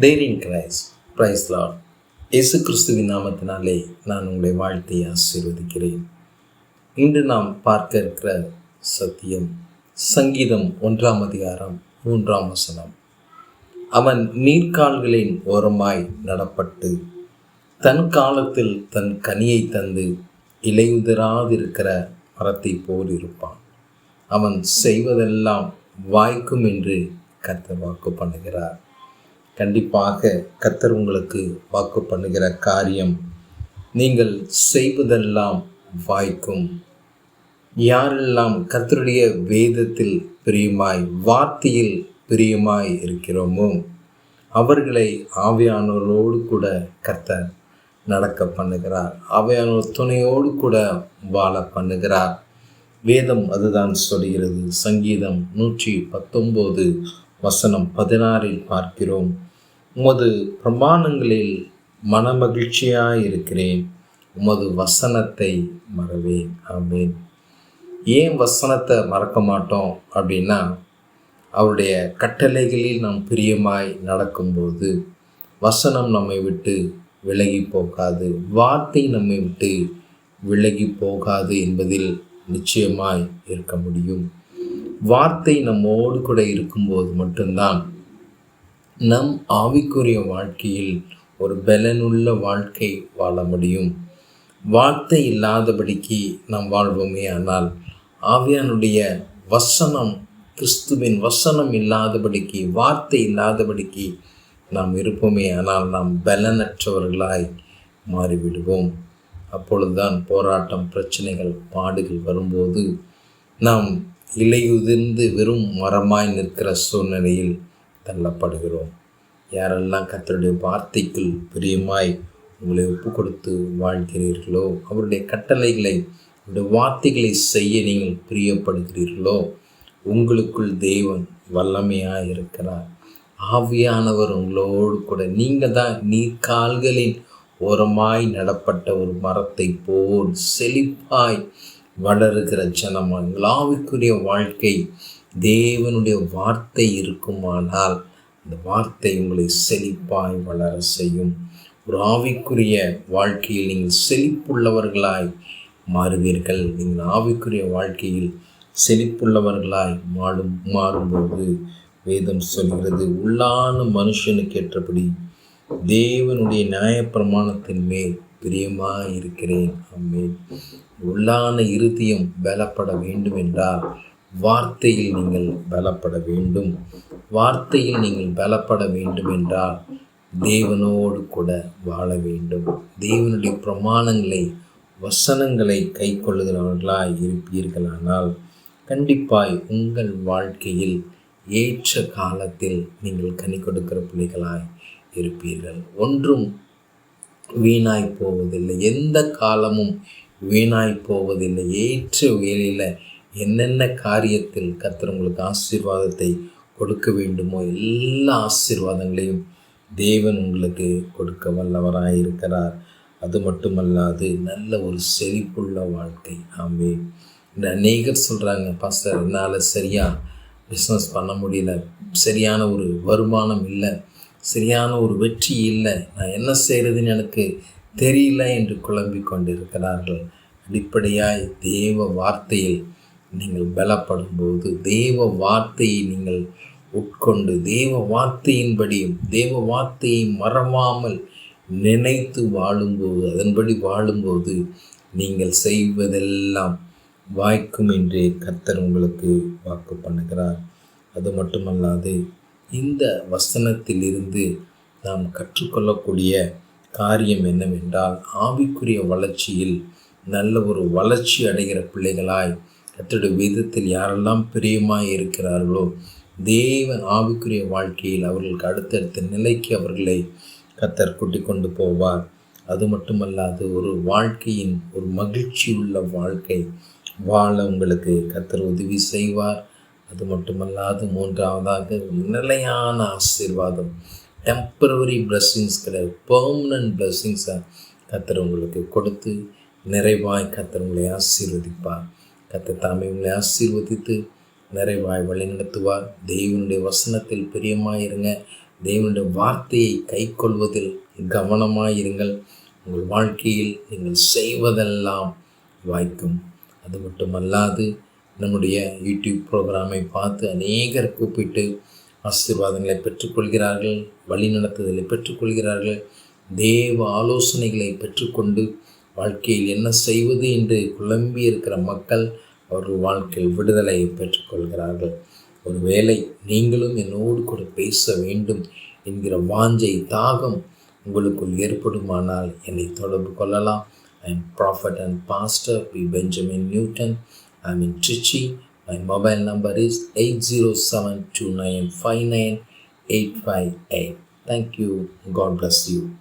டெய்லிங் Christ price Lord இயேசு கிறிஸ்துவின் நாமத்தினாலே நான் உங்களை வாழ்த்தி ஆசீர்வதிக்கிறேன். இன்று நாம் பார்க்க இருக்கிற சத்தியம் சங்கீதம் ஒன்றாம் அதிகாரம் மூன்றாம் வசனம். அவன் நீர்க்கால்களின் ஓரமாய் நடப்பட்டு தன் காலத்தில் தன் கனியை தந்து இலையுதிராதிருக்கிற மரத்தை போல் இருப்பான். அவன் செய்வதெல்லாம் வாய்க்கும் என்று கர்த்தர் வாக்கு பண்ணுகிறார் கண்டிப்பாக கத்தர் உங்களுக்கு வாக்கு பண்ணுகிற காரியம் நீங்கள் செய்வதெல்லாம் வாய்க்கும். யாரெல்லாம் கத்தருடைய வேதத்தில் பிரியமாய் வார்த்தையில் பிரியமாய் இருக்கிறோமோ அவர்களை ஆவியானோரோடு கூட கர்த்தர் நடக்க பண்ணுகிறார். ஆவியானோர் துணையோடு கூட வாழ பண்ணுகிறார். வேதம் அதுதான் சொல்கிறது. சங்கீதம் நூற்றி பத்தொம்போது வசனம் பதினாறில் பார்க்கிறோம். உமது பிரமாணங்களில் மனமகிழ்ச்சியாக இருக்கிறேன் உமது வசனத்தை மறவேன். ஆமேன். ஏன் வசனத்தை மறக்க மாட்டோம் அப்படின்னா அவருடைய கட்டளைகளில் நாம் பிரியமாய் நடக்கும்போது வசனம் நம்மை விட்டு விலகி போகாது. வார்த்தை நம்மை விட்டு விலகி போகாது என்பதில் நிச்சயமாய் இருக்க முடியும். வார்த்தை நம்மோடு கூட இருக்கும்போது மட்டும்தான் நம் ஆவிக்குரிய வாழ்க்கையில் ஒரு பலனுள்ள வாழ்க்கை வாழ முடியும். வார்த்தை இல்லாதபடிக்கு நாம் வாழ்வோமே ஆனால் ஆவியானுடைய வசனம் கிறிஸ்துவின் வசனம் இல்லாதபடிக்கு வார்த்தை இல்லாதபடிக்கு நாம் இருப்போமே ஆனால் நாம் பலனற்றவர்களாய் மாறிவிடுவோம். அப்பொழுதுதான் போராட்டம் பிரச்சனைகள் பாடுகள் வரும்போது நாம் இலையுதிர்ந்து வெறும் மரமாய் நிற்கிற சூழ்நிலையில் தள்ளப்படுகிறோம். யாரெல்லாம் கத்தருடைய வார்த்தைக்குள் பிரியமாய் உங்களை ஒப்பு கொடுத்து வாழ்கிறீர்களோ அவருடைய கட்டளைகளை அவருடைய வார்த்தைகளை செய்ய நீங்கள் பிரியப்படுகிறீர்களோ உங்களுக்குள் தேவன் வல்லமையாக இருக்கிறார். ஆவியானவர் உங்களோடு கூட நீங்கள் தான் நீர் கால்களின் ஓரமாய் நடப்பட்ட ஒரு மரத்தை போல் செழிப்பாய் வளருகிற ஜனமாக ஆவிக்குரிய வாழ்க்கை தேவனுடைய வார்த்தை இருக்குமானால் அந்த வார்த்தை உங்களை செழிப்பாய் வளர செய்யும். ஒரு ஆவிக்குரிய வாழ்க்கையில் நீங்கள் செழிப்புள்ளவர்களாய் மாறுவீர்கள். நீங்கள் ஆவிக்குரிய வாழ்க்கையில் செழிப்புள்ளவர்களாய் மாறும் மாறும்போது வேதம் சொல்கிறது உள்ளான மனுஷனுக்கு ஏற்றபடி தேவனுடைய நியாயப்பிரமாணத்தின் மேல் பிரியமாக இருக்கிறேன் அம்மேன் உள்ளான இருதயம் பலப்பட வேண்டும் என்றால் வார்த்தையில் நீங்கள் பலப்பட வேண்டும். வார்த்தையில் நீங்கள் பலப்பட வேண்டும் என்றால் தேவனோடு கூட வாழ வேண்டும். தேவனுடைய பிரமாணங்களை வசனங்களை கை கொள்ளுகிறவர்களாய் இருப்பீர்களானால் கண்டிப்பாய் உங்கள் வாழ்க்கையில் ஏற்ற காலத்தில் நீங்கள் கனி கொடுக்கிற பிள்ளைகளாய் இருப்பீர்கள். ஒன்றும் வீணாய் போவதில்லை எந்த காலமும் வீணாய் போவதில்லை ஏற்ற வேலையில் என்னென்ன காரியத்தில் கத்தர் உங்களுக்கு ஆசீர்வாதத்தை கொடுக்க வேண்டுமோ எல்லா ஆசீர்வாதங்களையும் தேவன் உங்களுக்கு கொடுக்க வல்லவராக இருக்கிறார் அது மட்டுமல்லாது நல்ல ஒரு செழிப்புள்ள வாழ்க்கை. ஆமே இந்த அநேகர் சொல்கிறாங்க பாஸ்டர் என்னால் சரியாக பிஸ்னஸ் பண்ண முடியல. சரியான ஒரு வருமானம் இல்லை. சரியான ஒரு வெற்றி இல்லை. நான் என்ன செய்கிறதுன்னு எனக்கு தெரியல என்று குழம்பி கொண்டிருக்கிறார்கள். அடிப்படையாய் தேவ வார்த்தையில் நீங்கள் பலப்படும் போது தேவ வார்த்தையை நீங்கள் உட்கொண்டு தேவ வார்த்தையின்படியும் தேவ வார்த்தையை மறவாமல் நினைத்து வாழும்போது அதன்படி வாழும்போது நீங்கள் செய்வதெல்லாம் வாய்க்கும் என்றே கர்த்தர் உங்களுக்கு வாக்கு பண்ணுகிறார். அது மட்டுமல்லாது இந்த வசனத்திலிருந்து நாம் கற்றுக்கொள்ளக்கூடிய காரியம் என்னவென்றால் ஆவிக்குரிய வளர்ச்சியில் நல்ல ஒரு வளர்ச்சி அடைகிற பிள்ளைகளாய் கத்தருடைய விதத்தில் யாரெல்லாம் பிரியமாக இருக்கிறார்களோ தெய்வ ஆவிக்குரிய வாழ்க்கையில் அவர்களுக்கு அடுத்தடுத்த நிலைக்கு அவர்களை கத்தர் கூட்டி கொண்டு போவார். அது மட்டுமல்லாது ஒரு வாழ்க்கையின் ஒரு மகிழ்ச்சி உள்ள வாழ்க்கை வாழ உங்களுக்கு கத்தர் உதவி செய்வார். அது மட்டுமல்லாது மூன்றாவதாக நிலையான ஆசீர்வாதம். டெம்பரவரி பிளஸ்ஸிங்ஸ் கிடையாது. பர்மனன்ட் பிளஸ்ஸிங்ஸை கத்தர் உங்களுக்கு கொடுத்து நிறைவாய் கத்தர் உங்களை ஆசீர்வதிப்பார். கத்த தாமே உங்களை ஆசீர்வதித்து நிறைவாய் வழி நடத்துவார். தெய்வனுடைய வசனத்தில் பிரியமாயிருங்க. தெய்வனுடைய வார்த்தையை கைக்கொள்வதில் கவனமாயிருங்கள். உங்கள் வாழ்க்கையில் நீங்கள் செய்வதெல்லாம் வாய்க்கும். அது மட்டுமல்லாது நம்முடைய யூடியூப் ப்ரோக்ராமை பார்த்து அநேகர் கூப்பிட்டு ஆசீர்வாதங்களை பெற்றுக்கொள்கிறார்கள் வழிநடத்துதலை பெற்றுக்கொள்கிறார்கள் தேவ ஆலோசனைகளை பெற்றுக்கொண்டு வாழ்க்கையில் என்ன செய்வது என்று குழம்பி இருக்கிற மக்கள் அவர்கள் வாழ்க்கையில் விடுதலையை பெற்றுக்கொள்கிறார்கள். ஒருவேளை நீங்களும் என்னோடு கூட பேச வேண்டும் என்கிற வாஞ்சை தாகம் உங்களுக்குள் ஏற்படுமானால் என்னை தொடர்பு கொள்ளலாம். I am prophet and pastor B Benjamin Newton I'm in Trichy. My mobile number is 807 Thank you. God bless you.